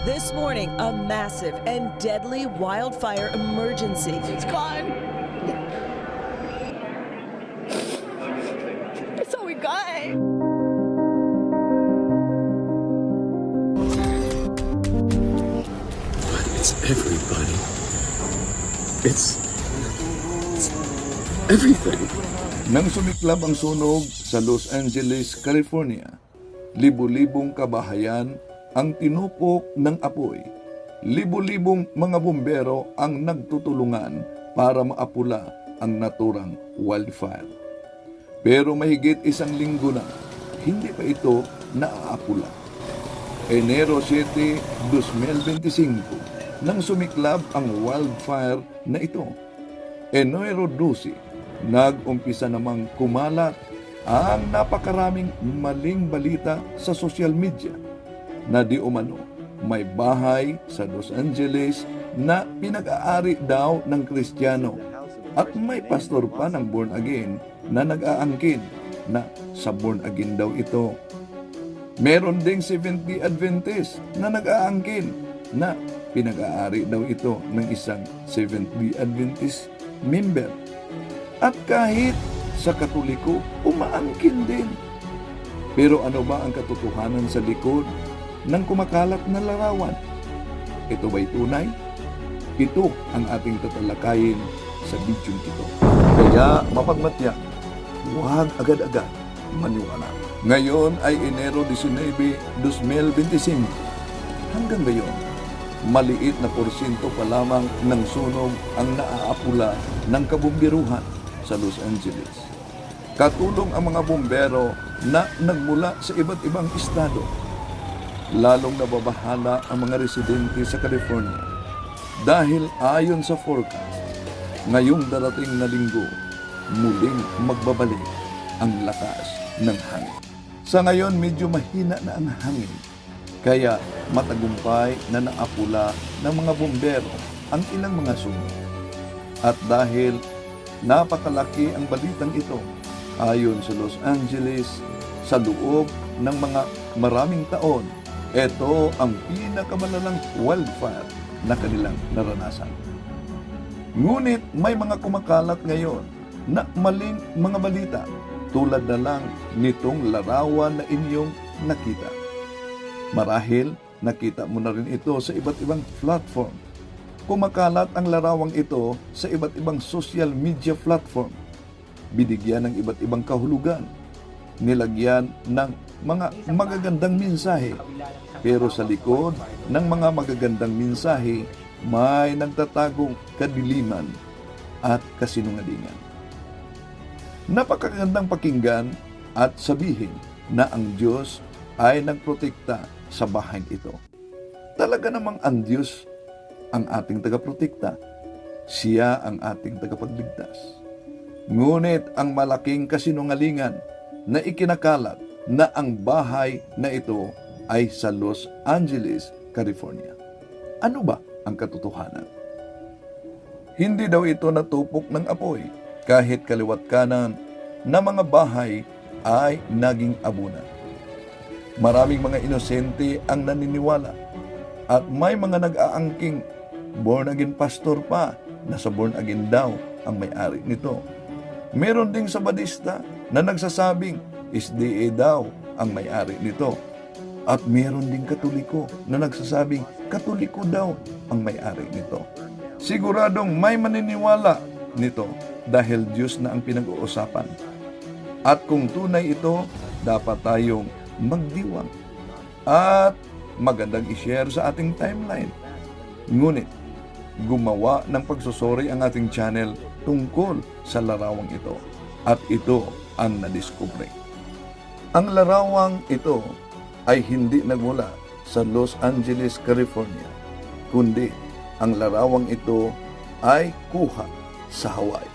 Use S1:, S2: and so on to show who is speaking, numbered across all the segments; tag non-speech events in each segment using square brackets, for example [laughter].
S1: This morning, a massive and deadly wildfire emergency.
S2: It's gone. That's all we got.
S3: It's everybody. It's, it's everything.
S4: Nang sumiklab ang sunog sa Los Angeles, California, libu-libong kabahayan ang tinupok ng apoy. Libu-libong mga bumbero ang nagtutulungan para maapula ang naturang wildfire. Pero mahigit isang linggo na, hindi pa ito naaapula. Enero 7, 2025, nang sumiklab ang wildfire na ito. Enero 12, nag-umpisa namang kumalat ang napakaraming maling balita sa social media na di umano may bahay sa Los Angeles na pinag-aari daw ng Kristiyano at may pastor pa ng born again na nag-aangkin na sa born again daw ito. Meron ding 70 Adventist na nag-aangkin na pinag-aari daw ito ng isang 70 Adventist member. At kahit sa Katoliko, umaangkin din. Pero ano ba ang katotohanan sa likod ng kumakalat na larawan? Ito ba'y tunay? Ito ang ating tatalakayin sa video ito. Kaya mapagmatya, huwag agad-agad maniwala. Ngayon ay Enero 19, 2025. Hanggang ngayon, maliit na porsyento pa lamang ng sunog ang naaapula ng kabumbiruhan sa Los Angeles. Katulong ang mga bumbero na nagmula sa iba't ibang estado. Lalong nababahala ang mga residente sa California dahil ayon sa forecast, ngayong darating na linggo, muling magbabalik ang lakas ng hangin. Sa ngayon, medyo mahina na ang hangin, kaya matagumpay na naapula ng mga bumbero ang ilang mga sunog. At dahil napakalaki ang balitang ito, ayon sa Los Angeles, sa loob ng mga maraming taon, ito ang pinakamalalang wildfire na kanilang naranasan. Ngunit may mga kumakalat ngayon na maling mga balita tulad na lang nitong larawan na inyong nakita. Marahil nakita mo na rin ito sa iba't ibang platform. Kumakalat ang larawang ito sa iba't ibang social media platform. Binigyan ng iba't ibang kahulugan. Nilagyan ng mga magagandang mensahe. Pero sa likod ng mga magagandang mensahe, may nagtatagong kadiliman at kasinungalingan. Napakagandang pakinggan at sabihin na ang Diyos ay nagprotekta sa bahay ito. Talaga namang ang Diyos ang ating tagaprotekta. Siya ang ating tagapagligtas. Ngunit ang malaking kasinungalingan na ikinakalat na ang bahay na ito ay sa Los Angeles, California. Ano ba ang katotohanan? Hindi daw ito natupok ng apoy kahit kaliwat kanan na mga bahay ay naging abunan. Maraming mga inosente ang naniniwala at may mga nag-aangking born again pastor pa na sa born again daw ang may-ari nito. Meron ding sabadista na nagsasabing SDA daw ang may-ari nito. At meron ding katoliko na nagsasabing katoliko daw ang may-ari nito. Siguradong may maniniwala nito dahil Diyos na ang pinag-uusapan. At kung tunay ito, dapat tayong magdiwang at magandang i-share sa ating timeline. Ngunit, gumawa ng pagsusuri ang ating channel tungkol sa larawang ito. At ito ang nadiskubre. Ang larawang ito ay hindi nagmula sa Los Angeles, California, kundi ang larawang ito ay kuha sa Hawaii.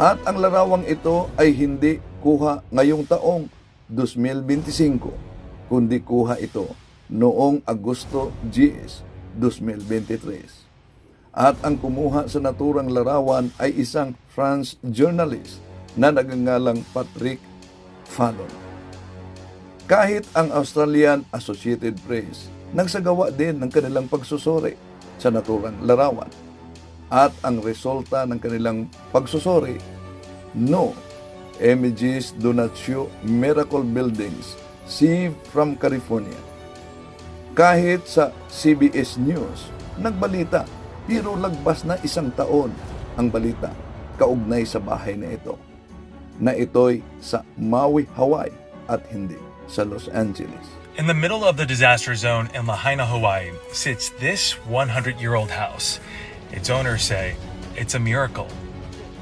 S4: At ang larawang ito ay hindi kuha ngayong taong 2025, kundi kuha ito noong Agosto 10, 2023. At ang kumuha sa naturang larawan ay isang France journalist na nagangalang Patrick Fallon. Kahit ang Australian Associated Press nagsagawa din ng kanilang pagsusuri sa naturang larawan. At ang resulta ng kanilang pagsusuri, no, images do not show miracle buildings, see from California. Kahit sa CBS News, nagbalita, pero lagpas na isang taon ang balita kaugnay sa bahay na ito, na ito'y sa Maui, Hawaii at hindi sa Los Angeles.
S2: In the middle of the disaster zone in Lahaina, Hawaii, sits this 100 year old house. Its owners say it's a miracle.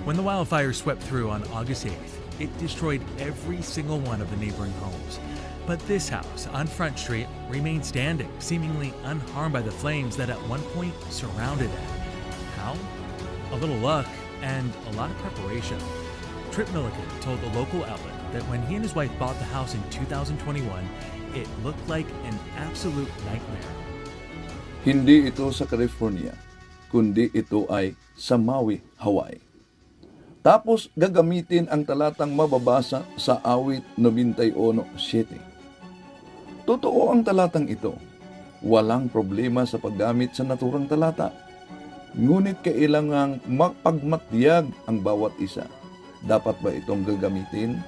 S5: When the wildfire swept through on August 8th, it destroyed every single one of the neighboring homes. But this house on Front Street remained standing, seemingly unharmed by the flames that at one point surrounded it. How? A little luck and a lot of preparation. Trip Milliken told the local outlet that when he and his wife bought the house in 2021, it looked like an absolute nightmare.
S4: Hindi ito sa California, kundi ito ay sa Maui, Hawaii. Tapos gagamitin ang talatang mababasa sa awit 91.7. Totoo ang talatang ito. Walang problema sa paggamit sa naturang talata. Ngunit kailangang mapagmatyag ang bawat isa. Dapat ba itong gagamitin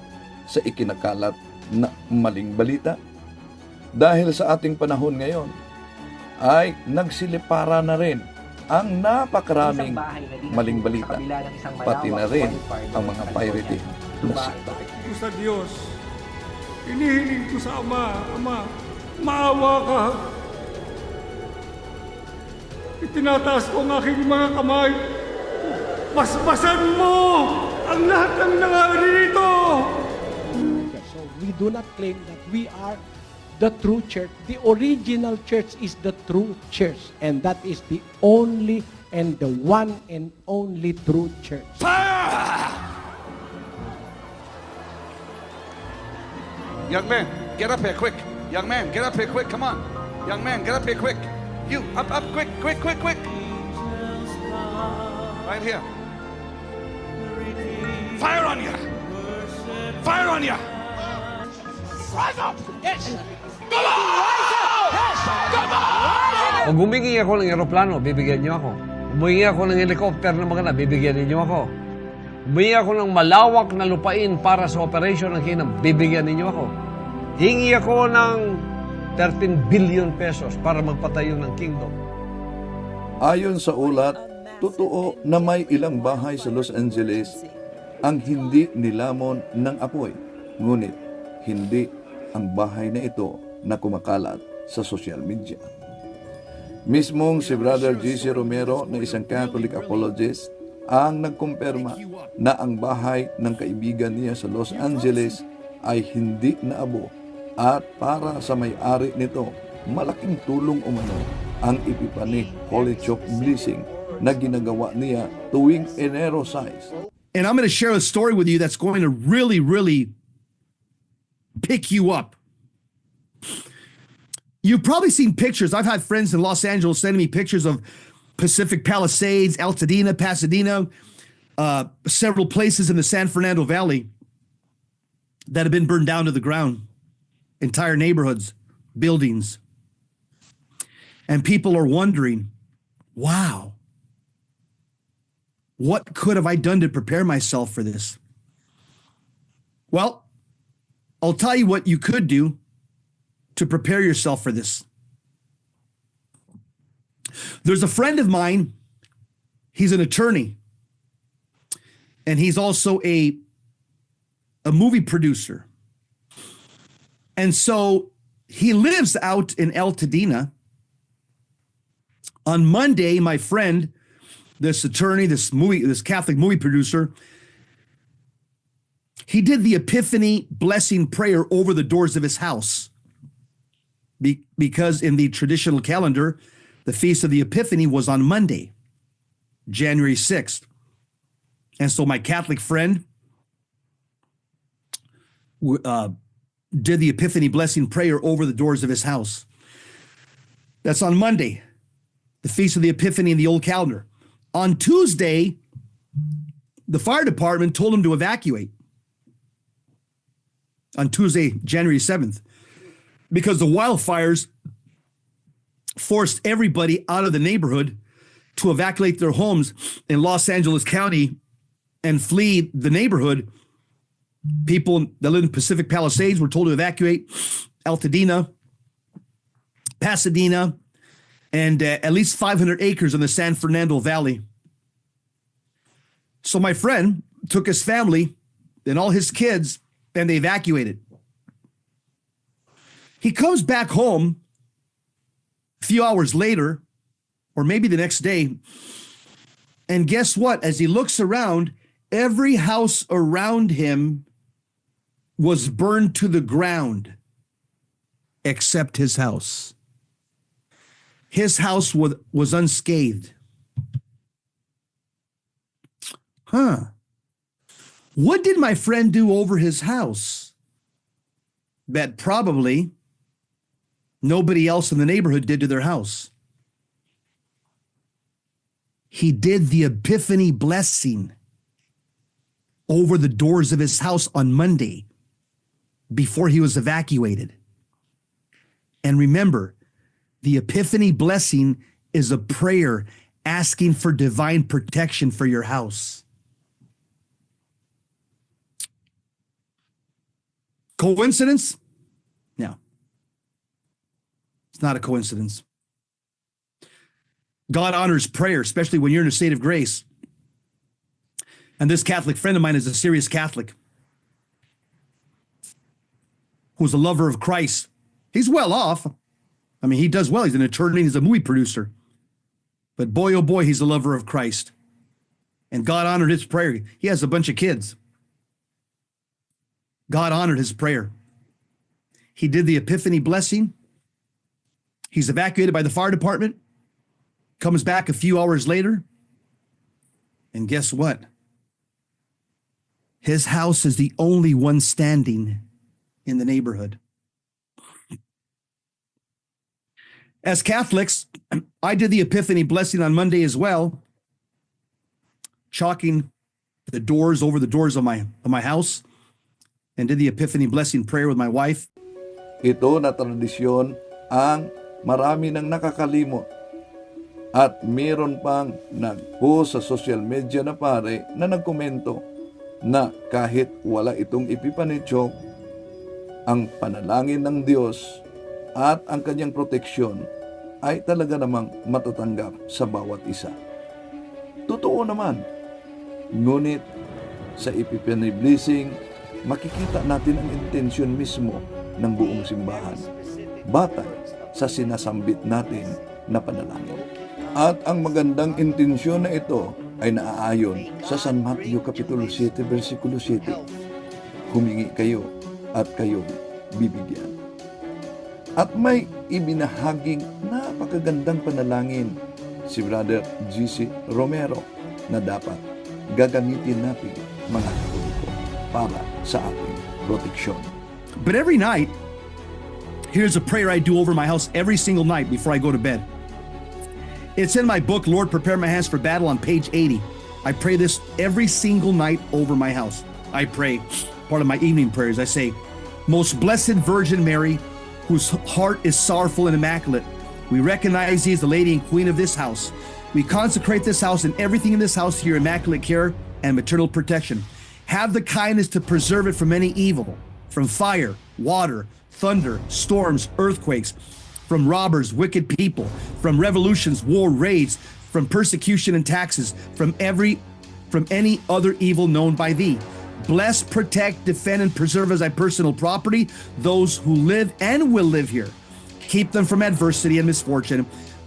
S4: sa ikinakalat na maling balita? Dahil sa ating panahon ngayon, ay nagsilipara na rin ang napakaraming maling balita, pati na rin ang mga pirate plus
S6: ko sa Diyos. Inihiling ko sa Ama, Ama, maawa ka. Itinataas ko ang aking mga kamay. Basbasan mo ang lahat ng nangyari dito.
S7: So we do not claim that we are the true church. The original church is the true church. And that is the only and the one and only true church. Fire!
S8: Young man, get up here quick. Young man, get up here quick. Come on. Young man, get up here quick. You, up, up, quick, quick, quick, quick. Right here. Fire on you. Fire on you. Rise up. Yes. Come on.
S9: Pag humingi ako ng eroplano, bibigyan niyo ako. Humingi ako ng helicopter na maganda, bibigyan niyo ako. Humingi ako ng malawak na lupain para sa operation ng Kinam, bibigyan ninyo ako. Hingi ako ng 13 billion pesos para magpatayo ng kingdom.
S4: Ayon sa ulat, totoo na may ilang bahay sa Los Angeles ang hindi nilamon ng apoy. Ngunit hindi ang bahay na ito na kumakalat sa social media. Mismong si Brother G.C. Romero na isang Catholic apologist ang nagkumpirma na ang bahay ng kaibigan niya sa Los Angeles ay hindi naabo at para sa may-ari nito, malaking tulong umano ang Epipani Holy Chok Blessing na ginagawa niya tuwing Enero 6.
S10: And I'm going to share a story with you that's going to really, really pick you up. You've probably seen pictures. I've had friends in Los Angeles sending me pictures of Pacific Palisades, Altadena, Pasadena, uh, several places in the San Fernando Valley that have been burned down to the ground, entire neighborhoods, buildings. And people are wondering, wow, what could have I done to prepare myself for this? Well, I'll tell you what you could do to prepare yourself for this. There's a friend of mine, he's an attorney, and he's also a, a movie producer. And so he lives out in El Tadena. On Monday, my friend, this attorney, this movie, this Catholic movie producer, he did the Epiphany blessing prayer over the doors of his house. Be- because in the traditional calendar, the Feast of the Epiphany was on Monday, January 6th. And so my Catholic friend uh, did the Epiphany blessing prayer over the doors of his house. That's on Monday, the Feast of the Epiphany in the old calendar. On Tuesday, the fire department told him to evacuate on Tuesday, January 7th, because the wildfires forced everybody out of the neighborhood to evacuate their homes in Los Angeles County and flee the neighborhood. People that live in Pacific Palisades were told to evacuate Altadena, Pasadena, and uh, at least 500 acres in the San Fernando Valley. So my friend took his family and all his kids and they evacuated. He comes back home a few hours later, or maybe the next day. And guess what? As he looks around, every house around him was burned to the ground except his house. His house was, was unscathed. Huh. What did my friend do over his house? That probably nobody else in the neighborhood did to their house. He did the epiphany blessing over the doors of his house on Monday before he was evacuated. And remember, the epiphany blessing is a prayer asking for divine protection for your house. Coincidence? No. It's not a coincidence. God honors prayer, especially when you're in a state of grace. And this Catholic friend of mine is a serious Catholic who's a lover of Christ. He's well off. I mean, he does well. He's an attorney, he's a movie producer. But boy, oh boy, he's a lover of Christ. And God honored his prayer. He has a bunch of kids. God honored his prayer. He did the epiphany blessing. He's evacuated by the fire department, comes back a few hours later. And guess what? His house is the only one standing in the neighborhood. As Catholics, [clears throat] I did the Epiphany blessing on Monday as well, chalking the doors over the doors of my of my house, and did the Epiphany blessing prayer with my wife.
S4: Ito na tradisyon ang marami nang nakakalimot. At meron pang nag-post sa social media na pare na nagkomento na kahit wala itong ipipanitsok, ang panalangin ng Diyos at ang kanyang proteksyon ay talaga namang matatanggap sa bawat isa. Totoo naman. Ngunit sa Epiphany Blessing, makikita natin ang intensyon mismo ng buong simbahan. Batay sa sinasambit natin na panalangin. At ang magandang intensyon na ito ay naaayon sa San Mateo Kapitulo 7, versikulo 7. Humingi kayo at kayo bibigyan. At may ibinahaging napakagandang panalangin si Brother GC Romero na dapat gagamitin natin mga katoliko para sa ating proteksyon.
S10: But every night, here's a prayer I do over my house every single night before I go to bed. It's in my book, Lord, Prepare My Hands for Battle, on page 80. I pray this every single night over my house. I pray, part of my evening prayers, I say, Most Blessed Virgin Mary, whose heart is sorrowful and immaculate, we recognize thee as the lady and queen of this house. We consecrate this house and everything in this house to your immaculate care and maternal protection. Have the kindness to preserve it from any evil, from fire, water, thunder, storms, earthquakes, from robbers, wicked people, from revolutions, war, raids, from persecution and taxes, from every from any other evil known by thee. Bless, protect, defend, and preserve as thy personal property those who live and will live here. Keep them from adversity and misfortune,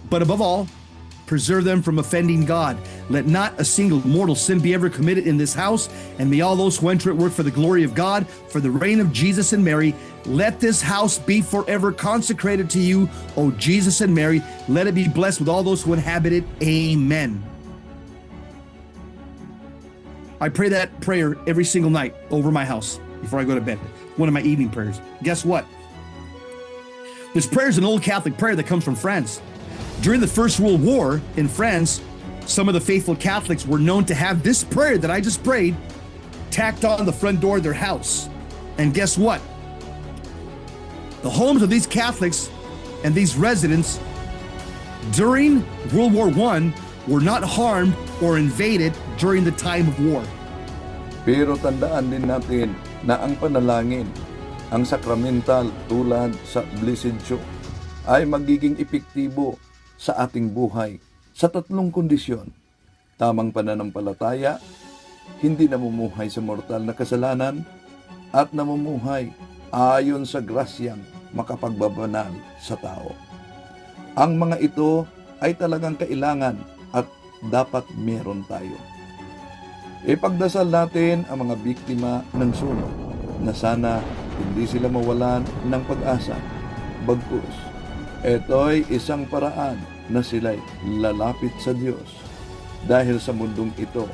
S10: but above all, preserve them from offending God. Let not a single mortal sin be ever committed in this house, and may all those who enter it work for the glory of God, for the reign of Jesus and Mary. Let this house be forever consecrated to you, O Jesus and Mary. Let it be blessed with all those who inhabit it. Amen. I pray that prayer every single night over my house before I go to bed. One of my evening prayers. Guess what? This prayer is an old Catholic prayer that comes from France. During the First World War in France, some of the faithful Catholics were known to have this prayer that I just prayed tacked on the front door of their house. And guess what? The homes of these Catholics and these residents during World War I were not harmed or invaded during the time of war.
S4: Pero tandaan din natin na ang panalangin, ang sakramental tulad sa Blessed Show, ay magiging epektibo sa ating buhay sa tatlong kondisyon. Tamang pananampalataya, hindi namumuhay sa mortal na kasalanan, at namumuhay ayon sa grasyang makapagbabanal sa tao. Ang mga ito ay talagang kailangan at dapat meron tayo. Ipagdasal natin ang mga biktima ng sunog na sana hindi sila mawalan ng pag-asa. Bagkus, ito'y isang paraan na sila'y lalapit sa Diyos. Dahil sa mundong ito,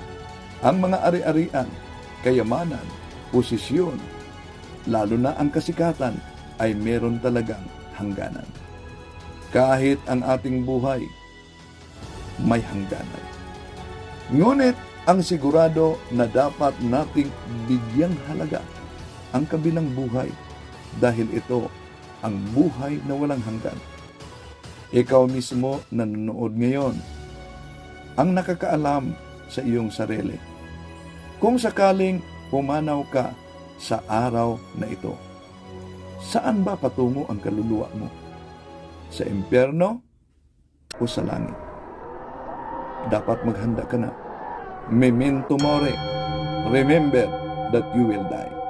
S4: ang mga ari-arian, kayamanan, posisyon, lalo na ang kasikatan ay meron talagang hangganan. Kahit ang ating buhay may hangganan. Ngunit ang sigurado na dapat nating bigyang halaga ang kabilang buhay dahil ito ang buhay na walang hanggan. Ikaw mismo na nanonood ngayon ang nakakaalam sa iyong sarili. Kung sakaling pumanaw ka sa araw na ito, saan ba patungo ang kaluluwa mo? Sa impyerno o sa langit? Dapat maghanda ka na. Memento mori. Remember that you will die.